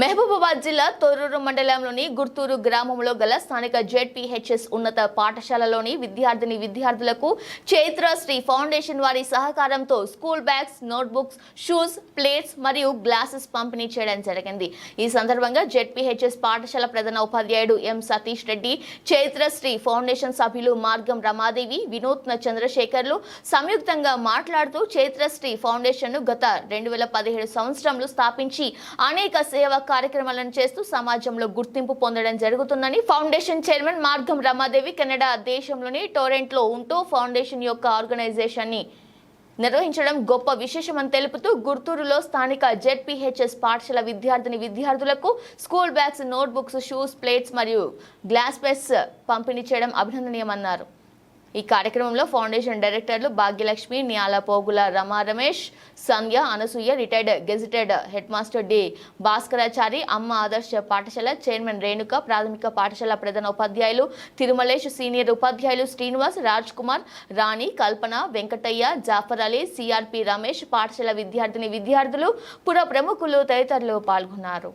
మహబూబాబాద్ జిల్లా తొర్రూరు మండలంలోని గుర్తూరు గ్రామంలో గల స్థానిక జెడ్పీహెచ్ఎస్ ఉన్నత పాఠశాలలోని విద్యార్థిని విద్యార్థులకు చైత్ర శ్రీ ఫౌండేషన్ వారి సహకారంతో school bags notebooks shoes plates మరియు గ్లాసెస్ పంపిణీ చేయడం జరిగింది. ఈ సందర్భంగా జెడ్పీహెచ్ఎస్ పాఠశాల ప్రధాన ఉపాధ్యాయుడు ఎం సతీష్ రెడ్డి చైత్ర శ్రీ ఫౌండేషన్ సభ్యులు మార్గం రమాదేవి వినూత్న చంద్రశేఖర్లు సంయుక్తంగా మాట్లాడుతూ చైత్రశ్రీ ఫౌండేషన్ను గత రెండు వేల పదిహేడు సంవత్సరంలో స్థాపించి అనేక సేవా కార్యక్రమాలను చేస్తూ సమాజంలో గుర్తింపు పొందడం జరుగుతుందని ఫౌండేషన్ చైర్మన్ మార్గం రమాదేవి కెనడా దేశంలోని టోరెంట్లో ఉంటూ ఫౌండేషన్ యొక్క ఆర్గనైజేషన్ని నిర్వహించడం గొప్ప విశేషమని తెలుపుతూ గుర్తూరులో స్థానిక జెడ్పీహెచ్ఎస్ పాఠశాల విద్యార్థిని విద్యార్థులకు school bags notebooks shoes plates మరియు గ్లాస్ పెస్ పంపిణీ చేయడం అభినందనీయమన్నారు. ఈ కార్యక్రమంలో foundation directors Bhagyalakshmi Nyala Pogula Rama Ramesh Sandhya Anasuya retired gazetted head master D Bhaskarachari Amma Adarsha పాఠశాల చైర్మన్ రేణుక ప్రాథమిక పాఠశాల ప్రధాన ఉపాధ్యాయులు తిరుమలేష్ సీనియర్ ఉపాధ్యాయులు శ్రీనివాస్ రాజ్ కుమార్ రాణి కల్పన వెంకటయ్య జాఫర్ అలీ సిఆర్పి రమేష్ పాఠశాల విద్యార్థిని విద్యార్థులు పుర ప్రముఖులు తదితరులు పాల్గొన్నారు.